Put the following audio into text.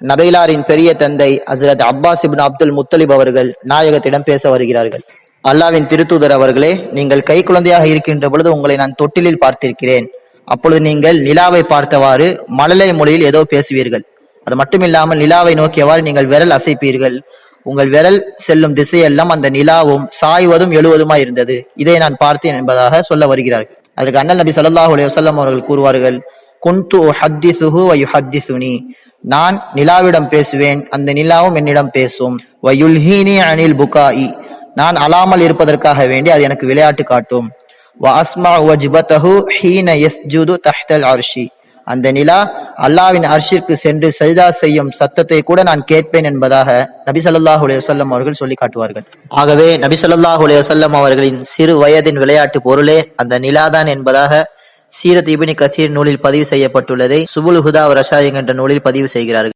நபைலாரின் பெரிய தந்தை ஹசரத் அப்பாஸ் இபின் அப்துல் முத்தலிப் அவர்கள் நாயகத்திடம் பேச வருகிறார்கள். அல்லாவின் திருத்தூதர் அவர்களே நீங்கள் கை குழந்தையாக இருக்கின்ற பொழுது உங்களை நான் தொட்டிலில் பார்த்திருக்கிறேன். அப்பொழுது நீங்கள் நிலாவை பார்த்தவாறு மழலை மொழியில் ஏதோ பேசுவீர்கள். அது மட்டுமில்லாமல் நிலாவை நோக்கியவாறு நீங்கள் விரல் அசைப்பீர்கள். உங்கள் விரல் செல்லும் திசையெல்லாம் அந்த நிலாவும் சாய்வதும் எழுவதுமாய் இருந்தது. இதை நான் பார்த்தேன் என்பதாக சொல்ல வருகிறார்கள். அதற்கு அண்ணல் நபி சல்லாஹ் அலைஹி அவர்கள் கூறுவார்கள் குன்து ஹத்திசுஹு ஹத்தி சுனி நான் நிலாவிடம் பேசுவேன் அந்த நிலாவும் என்னிடம் பேசும். வயுல்ஹீனி அனில் புகாயி நான் அழாமல் இருப்பதற்காக வேண்டி அது எனக்கு விளையாட்டு காட்டும். வ அஸ்மா வஜ்பதஹு ஹீன யஸ்ஜுது தஹ்தல் அர்ஷி. அந்த நிலா அல்லாவின் அர்ஷிற்கு சென்று சஜிதா செய்யும் சத்தத்தை கூட நான் கேட்பேன் என்பதாக நபி ஸல்லல்லாஹு அலையவசல்லம் அவர்கள் சொல்லி காட்டுவார்கள். ஆகவே நபி ஸல்லல்லாஹு அலையவசல்லம் அவர்களின் சிறு வயதின் விளையாட்டு பொருளே அந்த நிலாதான் என்பதாக சீரத் இபினி கசீர் நூலில் பதிவு செய்யப்பட்டுள்ளதை சுபுல் ஹுதா ரசாயன் என்ற நூலில் பதிவு செய்கிறார்கள்.